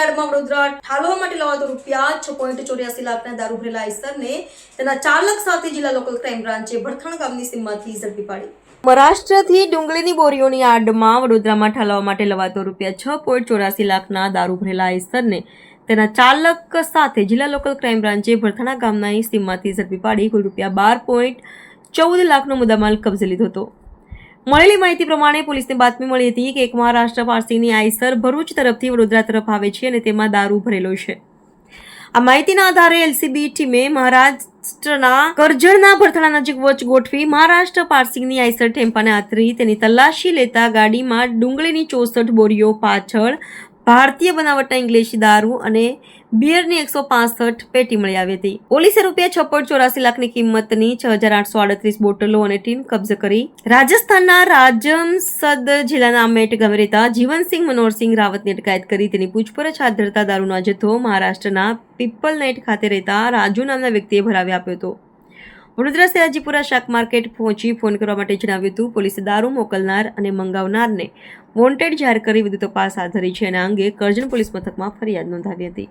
ઠાલવા માટે લવાતો રૂપિયા છ પોઈન્ટ ચોર્યાસી લાખના દારૂ ભરેલા તેના ચાલક સાથે જિલ્લા લોકલ ક્રાઇમ બ્રાન્ચે ભડથાણ ગામની સીમમાંથી ઝડપી પાડી. મહારાષ્ટ્રથી ડુંગળીની બોરીઓની આડમાં વડોદરામાં ઠાલવા માટે લવાતો રૂપિયા છ પોઈન્ટ ચોરાસી લાખના દારૂ ભરેલા આઈસરને તેના ચાલક સાથે જિલ્લા લોકલ ક્રાઇમ બ્રાન્ચે ભરથાણા ગામના સીમમાંથી ઝડપી પાડી કુલ રૂપિયા બાર પોઈન્ટ ચૌદ લાખનો મુદ્દામાલ કબજે લીધો હતો. મળેલી માહિતી પ્રમાણે પોલીસને બાતમી મળી હતી કે એક મહારાષ્ટ્ર પારસીની આઈસર ભરૂચ તરફથી વડોદરા તરફ આવે છે અને તેમાં દારૂ ભરેલો છે. આ માહિતીના આધારે એલસીબી ટીમે મહારાષ્ટ્રના કરજણના ભરથાણા નજીક વોચ ગોઠવી મહારાષ્ટ્ર પારસીની આઈસર ટેમ્પાને આથરી તેની તલાશી લેતા ગાડીમાં ડુંગળીની ચોસઠ બોરીઓ પાછળ ભારતીય બનાવટના ઇંગ્લિશી દારૂ અને બિયરની એકસો પાસઠ પેટી મળી આવી હતી. પોલીસે રૂપિયા છ ચોરાસી લાખની કિંમતની છ હજાર આઠસો આડત્રીસ બોટલો અને ટીન કબજે કરી રાજસ્થાનના રાજમસદ જિલ્લાના અમેટ ગામે રહેતા જીવનસિંહ મનોહરસિંહ રાવતની અટકાયત કરી. તેની પૂછપરછ હાથ ધરતા દારૂનો જથ્થો મહારાષ્ટ્રના પીપલ નેટ ખાતે રહેતા રાજુ નામના વ્યક્તિએ ભરાવી આપ્યો હતો. વડોદરા સયાજીપુરા શાક માર્કેટ પહોંચી ફોન કરવા માટે જણાવ્યું હતું, પોલીસે દારૂ મોકલનાર અને મંગાવનારને વોન્ટેડ જાહેર કરી વધુ તપાસ હાથ ધરી છે. અને અંગે કરજણ પોલીસ મથકમાં ફરિયાદ નોંધાવી હતી.